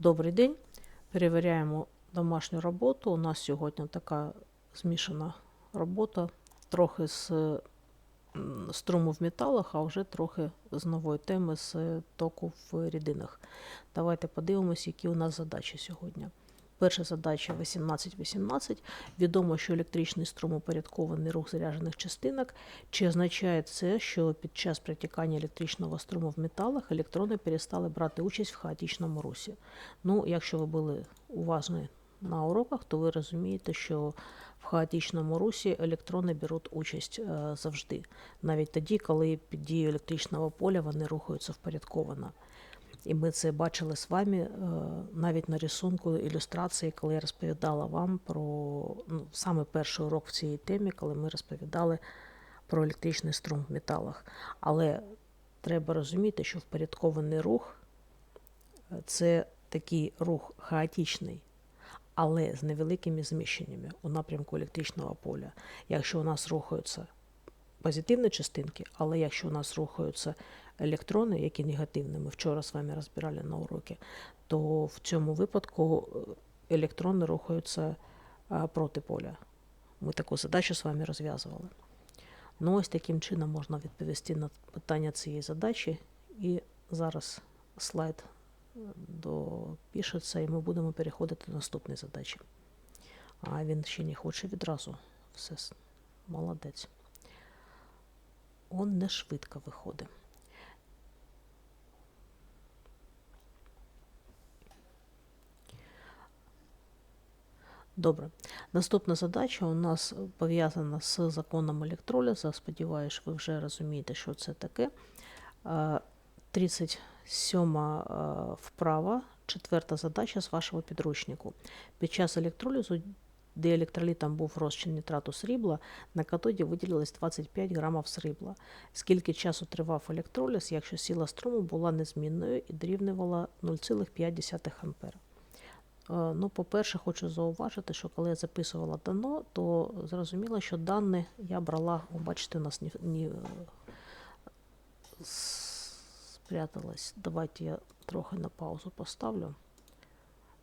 Добрий день. Перевіряємо домашню роботу. У нас сьогодні така змішана робота, трохи з струму в металах, а вже трохи з нової теми з току в рідинах. Давайте подивимось, які у нас задачі сьогодні. Перша задача 18-18. Відомо, що електричний струм упорядкований рух заряджених частинок. Чи означає це, що під час протікання електричного струму в металах електрони перестали брати участь в хаотичному русі? Ну, якщо ви були уважні на уроках, то ви розумієте, що в хаотичному русі електрони беруть участь е, завжди, навіть тоді, коли під дією електричного поля вони рухаються впорядковано. І ми це бачили з вами е, навіть на рисунку ілюстрації, коли я розповідала вам про ну, саме перший урок в цій темі, коли ми розповідали про електричний струм в металах. Але треба розуміти, що впорядкований рух е, це такий рух хаотичний, але з невеликими зміщеннями у напрямку електричного поля. Якщо у нас рухаються позитивні частинки, але якщо у нас рухаються електрони, які негативні, ми вчора з вами розбирали на уроки, то в цьому випадку е, електрони рухаються проти поля. Ми таку задачу з вами розв'язували. Ну, ось таким чином можна відповісти на питання цієї задачі. І зараз слайд е, допишеться, і ми будемо переходити до наступної задачі. А він ще не хоче відразу. Все молодець. Он не швидко виходить. Добре. Наступна задача у нас пов'язана з законом електроліза. Сподіваюсь, ви вже розумієте, що це таке. Е, 37 е, вправа, четверта задача з вашого підручнику. Під час електролізу, де електролітом був розчин нітрату срібла, на катоді виділилось 25 грамів срібла. Скільки часу тривав електроліз, якщо сила струму була незмінною і дорівнювала 0,5 ампера? Е, Ну, по-перше, хочу зауважити, що коли я записувала дано, то зрозуміло, що дані я брала, бачите, у нас не, не спряталась. Давайте я трохи на паузу поставлю.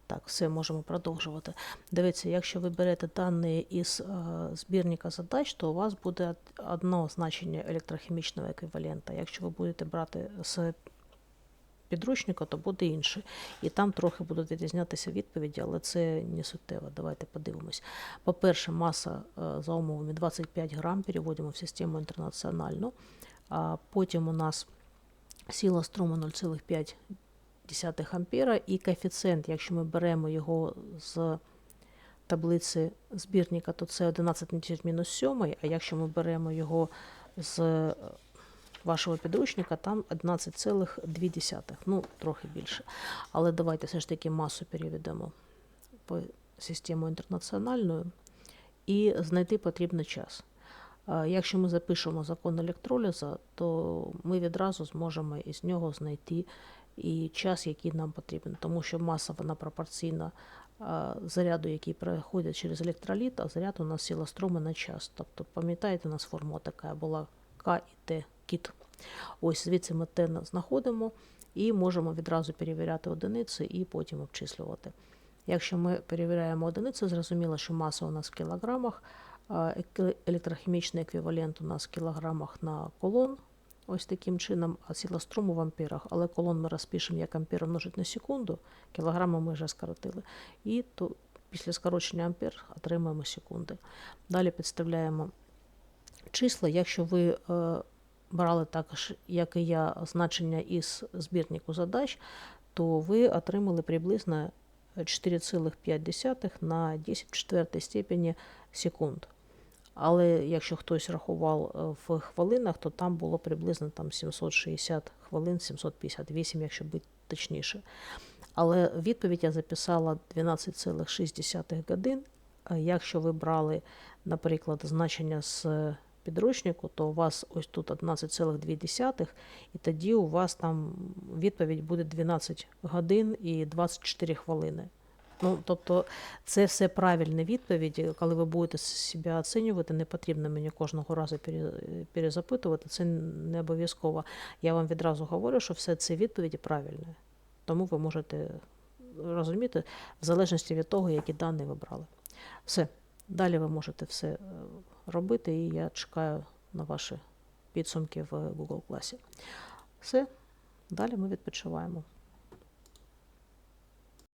Так, все, можемо продовжувати. Дивіться, якщо ви берете дані із е, збірника задач, то у вас буде од- одно значення електрохімічного еквівалента. Якщо ви будете брати з підручника, то буде інше. І там трохи будуть відрізнятися відповіді, але це не суттєво. Давайте подивимось. По-перше, маса е, за умовами 25 грам, переводимо в систему інтернаціональну. А потім у нас сила струму 0,5 ампера і коефіцієнт, якщо ми беремо його з таблиці збірника, то це 11 на 10 мінус 7, а якщо ми беремо його з е, вашого підручника, там 11,2, ну трохи більше. Але давайте все ж таки масу переведемо по систему інтернаціональною і знайти потрібний час. Якщо ми запишемо закон електроліза, то ми відразу зможемо із нього знайти і час, який нам потрібен, тому що маса вона пропорційна заряду, який проходить через електроліт, а заряд у нас сила струму на час. Тобто, пам'ятаєте, у нас формула така була К і Т кіт. Ось звідси ми Т знаходимо і можемо відразу перевіряти одиниці і потім обчислювати. Якщо ми перевіряємо одиниці, зрозуміло, що маса у нас в кілограмах, електрохімічний еквівалент у нас в кілограмах на колон. Ось таким чином, сила струму в амперах, але колон ми розпишемо як ампер множить на секунду, кілограми ми вже скоротили. І то після скорочення ампер отримаємо секунди. Далі підставляємо числа. Якщо ви е, брали також, як і я, значення із збірнику задач, то ви отримали приблизно 4,5 на 10 в четвертій степені секунд. Але якщо хтось рахував е, в хвилинах, то там було приблизно там 760 хвилин, 758, якщо бути точніше. Але відповідь я записала 12,6 годин. А Якщо ви брали, наприклад, значення з підручнику, то у вас ось тут 11,2, і тоді у вас там відповідь буде 12 годин і 24 хвилини. Ну, тобто це все правильні відповіді. Коли ви будете себе оцінювати, не потрібно мені кожного разу перезапитувати, це не обов'язково. Я вам відразу говорю, що все це відповіді правильні. Тому ви можете розумієте, в залежності від того, які дані ви брали. Все. Далі ви можете все е, робити, і я чекаю на ваші підсумки в Google класі. Все, далі ми відпочиваємо.